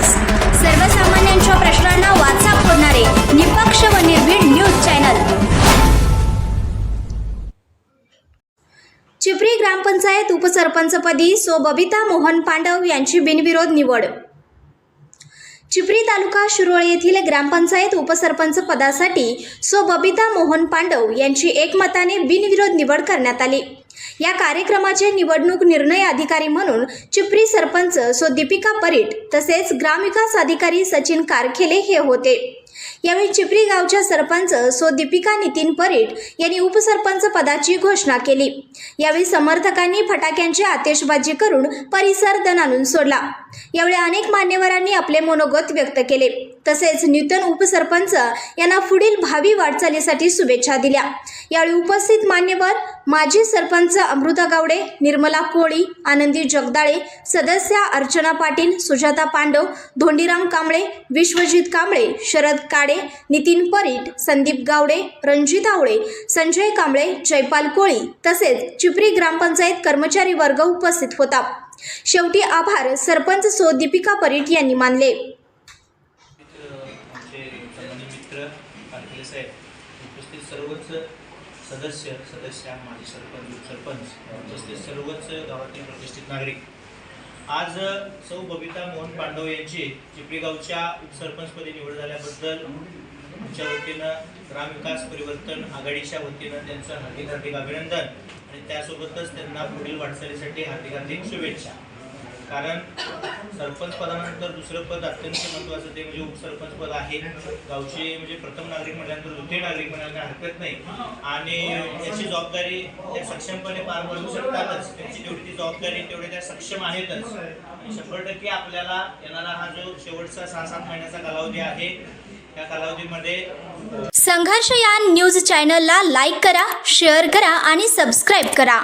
सर्वसामान्यांच्या प्रश्नांना वाचा फोडणारे निपक्ष व निर्भीड न्यूज चॅनल. चिपरी ग्रामपंचायत उपसरपंचपदी सो बबिता मोहन पांडव यांची बिनविरोध निवड. चिपरी तालुका शिरोळ येथील ग्रामपंचायत उपसरपंच पदासाठी सो बबिता मोहन पांडव यांची एकमताने बिनविरोध निवड करण्यात आली. या कार्यक्रमाचे निवडणूक निर्णय अधिकारी म्हणून चिपरी सरपंच सो दीपिका परीट तसेच ग्रामविकास अधिकारी सचिन कारखेले हे होते. यावेळी चिपरी गावच्या सरपंच सो दीपिका नितीन परीट यांनी उपसरपंच पदाची घोषणा केली. यावेळी समर्थकांनी फटाक्यांची आतिषबाजी करून परिसर दणानून सोडला. यावेळी अनेक मान्यवरांनी आपले मनोगत व्यक्त केले. तसेच नूतन उपसरपंच यांना पुढील भावी वाटचालीसाठी शुभेच्छा दिल्या. यावेळी उपस्थित मान्यवर माजी सरपंच अमृता गावडे निर्मला कोळी आनंदी जगदाळे सदस्या अर्चना पाटील सुजाता पांडव धोंडीराम कांबळे विश्वजित कांबळे शरद काडे नितीन परीट संदीप गावडे रणजित आवळे संजय कांबळे जयपाल कोळी तसेच चिपरी ग्रामपंचायत कर्मचारी वर्ग उपस्थित होता. शेवटी आभार सरपंच सो दीपिका परीट यांनी मानले. उपस्थित सर्वच सदस्य सदस्या माजी सरपंच उपसरपंच उपस्थित सर्वच गावातील प्रतिष्ठित नागरिक. आज सौ बबिता मोहन पांडव यांची चिपळीगावच्या उपसरपंचपदी निवड झाल्याबद्दल आमच्या वतीनं ग्रामविकास परिवर्तन आघाडीच्या वतीनं त्यांचं हार्दिक हार्दिक अभिनंदन. आणि त्यासोबतच त्यांना पुढील वाटचालीसाठी हार्दिक हार्दिक शुभेच्छा. कारण सरपंच पदानंतर दुसरं पद अत्यंत महत्त्वाचं ते म्हणजे उपसरपंच पद आहे. गावचे म्हणजे प्रथम नागरिक म्हटल्यानंतर द्वितीय नागरिक म्हणायला हरकत नाही. आणि त्याची जबाबदारी त्या सक्षमपणे पार पाडू शकतातच. त्यांची तेवढी ती जबाबदारी तेवढे त्या सक्षम आहेतच. शंभर टक्के आपल्याला येणारा हा जो शेवटचा सहा सात महिन्याचा कालावधी आहे त्या कालावधीमध्ये संघर्ष या न्यूज चॅनलला लाईक करा शेअर करा आणि सबस्क्राईब करा.